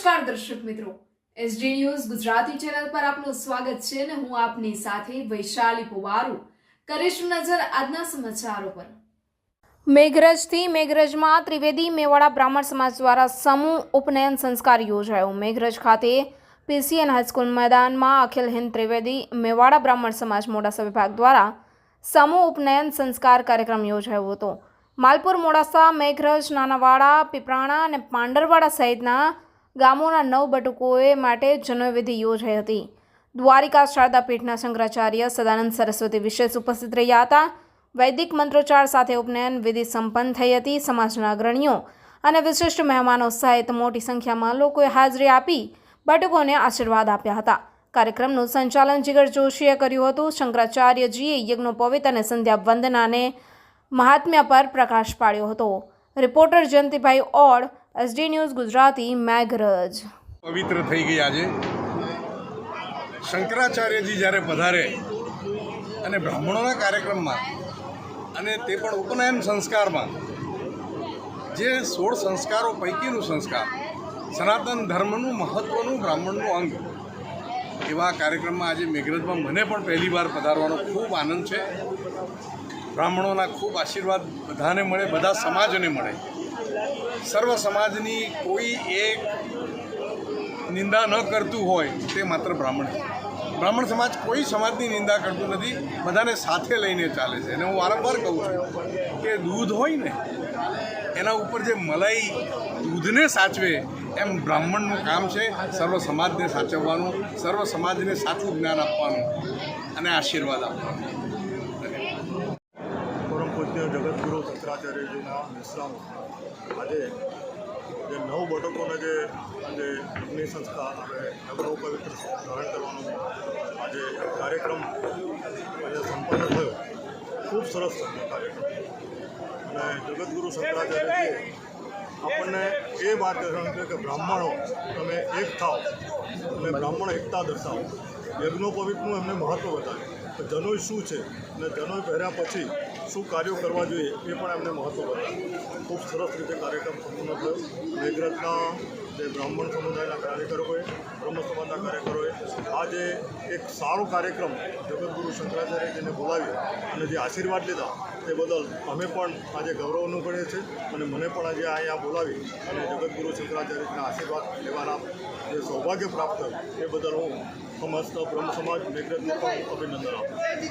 નમસ્કાર દર્શક મિત્રો. એસડી ન્યૂઝ ગુજરાતી ચેનલ પર આપનું સ્વાગત છે અને હું આપની સાથે વૈશાલી પુવારુ. કરીશું નજર આજના સમાચારો પર. મેઘરજથી મેઘરજમાં ત્રિવેદી મેવાડા બ્રાહ્મણ સમાજ દ્વારા સમૂહ ઉપનયન સંસ્કાર યોજાયો. મેઘરજ ખાતે પીસીએન હાઈસ્કૂલ મેદાનમાં અખિલ હિન્દ ત્રિવેદી મેવાડા બ્રાહ્મણ સમાજ મોડાસા વિભાગ દ્વારા સમૂહ ઉપનયન સંસ્કાર કાર્યક્રમ યોજાયો હતો. માલપુર મોડાસા મેઘરજ નાનાવાડા, પીપરાણા અને પાંડરવાડા સહિતના ગામોના નવ બટુકોએ માટે જન્મવિધિ યોજાઈ હતી. દ્વારિકા શારદાપીઠના શંકરાચાર્ય સદાનંદ સરસ્વતી વિશેષ ઉપસ્થિત રહ્યા હતા. વૈદિક મંત્રોચ્ચાર સાથે ઉપનયન વિધિ સંપન્ન થઈ હતી. સમાજના અગ્રણીઓ અને વિશિષ્ટ મહેમાનો સહિત મોટી સંખ્યામાં લોકોએ હાજરી આપી બટુકોને આશીર્વાદ આપ્યા હતા. કાર્યક્રમનું સંચાલન જીગર જોશીએ કર્યું હતું. શંકરાચાર્યજીએ યજ્ઞોપવિત અને સંધ્યા વંદનાને મહાત્મ્ય પર પ્રકાશ પાડ્યો હતો. Reporter Jayantibhai Od SD news Gujarati Meghraj. પવિત્ર થઈ ગઈ આજે. શંકરાચાર્યજી જ્યારે પધારે અને બ્રાહ્મણોના કાર્યક્રમમાં અને તે પણ ઉપનયન સંસ્કારમાં, જે સોળ સંસ્કારો પૈકીનું સંસ્કાર, સનાતન ધર્મનું મહત્ત્વનું બ્રાહ્મણનું અંગ, એવા કાર્યક્રમમાં આજે મેઘરજમાં મને પણ પહેલીવાર પધારવાનો ખૂબ આનંદ છે. બ્રાહ્મણોના ખૂબ આશીર્વાદ બધાને મળે, બધા સમાજને મળે. સર્વ સમાજની કોઈ એક નિંદા ન કરતું હોય તે માત્ર બ્રાહ્મણ. બ્રાહ્મણ સમાજ કોઈ સમાજની નિંદા કરતું નથી, બધાને સાથે લઈને ચાલે છે. અને હું વારંવાર કહું છું કે દૂધ હોય ને, એના ઉપર જે મલાઈ દૂધને સાચવે, એમ બ્રાહ્મણનું કામ છે સર્વ સમાજને સાચવવાનું, સર્વ સમાજને સાચું જ્ઞાન આપવાનું અને આશીર્વાદ આપવાનું. શંકરાચાર્યજીના વિશ્રામ આજે જે નવ બટકોને જે આજે અગ્નિ સંસ્થા અને નગરો પવિત્ર ગ્રહણ કરવાનો આજે કાર્યક્રમ આજે સંપન્ન થયો. ખૂબ સરસ કાર્યક્રમ. અને જગતગુરુ શંકરાચાર્યજીએ આપણને એ વાત માર્ગદર્શન છે કે બ્રાહ્મણો, તમે એક થાઓ અને બ્રાહ્મણ એકતા દર્શાવો. યજ્ઞોપવિતનું એમને મહત્ત્વ બતાવ્યું. કે જનોઈ શું છે? અને જનોઈ પહેર્યા પછી શું કાર્યો કરવા જોઈએ એ પણ એમને મહત્ત્વ બતાવ્યું ખૂબ સરસ રીતે કાર્યક્રમ સંપૂર્ણ થયો. મેઘરજના જે બ્રાહ્મણ સમુદાયના કાર્યકરોએ બ્રહ્મ સમાજના કાર્યકરોએ આજે એક સારો કાર્યક્રમ જગતગુરુ શંકરાચાર્યજીને બોલાવી અને જે આશીર્વાદ લીધા તે બદલ અમે પણ આજે ગૌરવ અનુભવીએ છીએ અને મને પણ આજે અહીંયા બોલાવી અને જગતગુરુ શંકરાચાર્યજીના આશીર્વાદ લેવાના જે સૌભાગ્ય પ્રાપ્ત થયું એ બદલ હું સમસ્ત બ્રહ્મ સમાજ મેઘરજને પણ અભિનંદન આપું